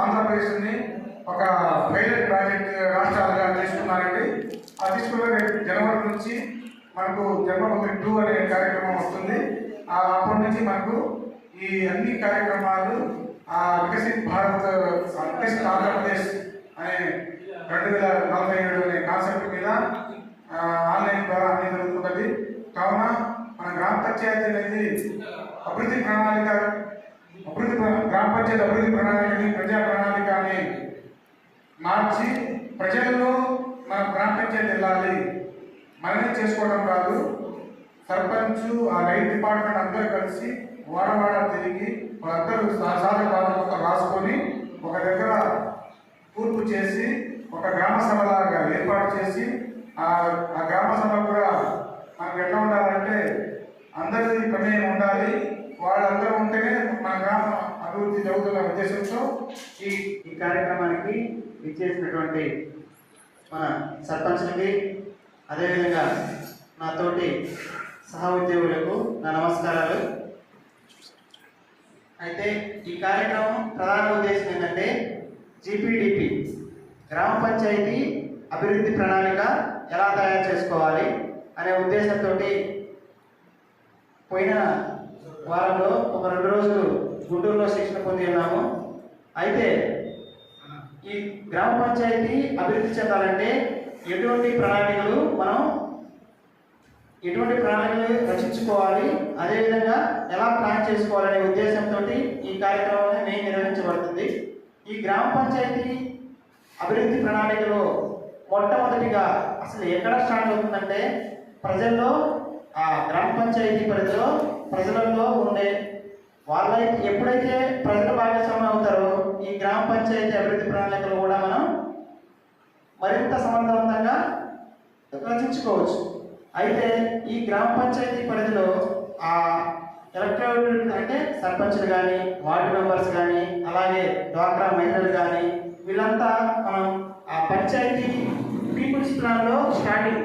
ఆంధ్రప్రదేశ్ని ఒక pilot project రాష్ట్రాలుగా తీసుకున్నారండి. ఆ తీసుకున్న జనవరి నుంచి మనకు జన్మభూమి టూ అనే కార్యక్రమం వస్తుంది. ఆ అప్పటి నుంచి మనకు ఈ అన్ని కార్యక్రమాలు ఆ వికసిత్ భారత్ వికసిత్ ఆంధ్రప్రదేశ్ అనే రెండు వేల నలభై ఏడు అనే కాన్సెప్ట్ మీద ఆన్లైన్ ద్వారా అన్ని జరుగుతున్నది. కావున మన గ్రామ పంచాయతీ అనేది అభివృద్ధి ప్రణాళిక అభివృద్ధి గ్రామ పంచాయతీ అభివృద్ధి ప్రణాళికని ప్రజా ప్రణాళిక అని మార్చి ప్రజల్లో మన గ్రామ పంచాయతీ వెళ్ళాలి. మనమే చేసుకోవడం కాదు సర్పంచ్ ఆ రైతు డిపార్ట్మెంట్ అందరూ కలిసి వాడవాడ తిరిగి వాళ్ళందరూ సాధారణ బాధ్యత రాసుకొని ఒక దగ్గర కూర్పు చేసి ఒక గ్రామ సభలాగా ఏర్పాటు చేసి ఆ ఆ గ్రామ సభ కూడా మనకు ఎట్లా ఉండాలంటే అందరి ప్రమేయం ఉండాలి. వాళ్ళందరూ ఉంటేనే మన గ్రామం అభివృద్ధి జరుగుతున్న ఉద్దేశంతో ఈ ఈ కార్యక్రమానికి ఇచ్చేసినటువంటి మన సర్పంచ్లకి అదేవిధంగా నాతోటి సహ ఉద్యోగులకు నా నమస్కారాలు. అయితే ఈ కార్యక్రమం ప్రధాన ఉద్దేశం ఏంటంటే జీపీడిపి గ్రామ పంచాయతీ అభివృద్ధి ప్రణాళిక ఎలా తయారు చేసుకోవాలి అనే ఉద్దేశంతో పోయిన వారంలో ఒక రెండు రోజులు గుంటూరులో శిక్షణ పొంది ఉన్నాము. అయితే ఈ గ్రామ పంచాయతీ అభివృద్ధి చెందాలంటే ఎటువంటి ప్రణాళికలు మనం ఎటువంటి ప్రణాళికలు రచించుకోవాలి అదేవిధంగా ఎలా ప్లాన్ చేసుకోవాలనే ఉద్దేశంతో ఈ కార్యక్రమం మెయిన్ నిర్వహించబడుతుంది. ఈ గ్రామ పంచాయతీ అభివృద్ధి ప్రణాళికలో మొట్టమొదటిగా అసలు ఎక్కడ స్టార్ట్ అవుతుందంటే ప్రజల్లో ఆ గ్రామ పంచాయతీ పరిధిలో ప్రజలలో ఉండే వాళ్ళైతే ఎప్పుడైతే ప్రజలు భాగస్వామ్యం అవుతారో ఈ గ్రామ పంచాయతీ అభివృద్ధి ప్రణాళికలు కూడా మనం మరింత సమర్థవంతంగా రచించుకోవచ్చు. అయితే ఈ గ్రామ పంచాయతీ పరిధిలో ఆ ఎలక్ట్రానిక్ అంటే సర్పంచ్లు కానీ వార్డు మెంబర్స్ కానీ అలాగే డ్వాక్రా మహిళలు కానీ వీళ్ళంతా మనం ఆ పంచాయతీ పీపుల్స్ ప్లాన్లో స్టార్టింగ్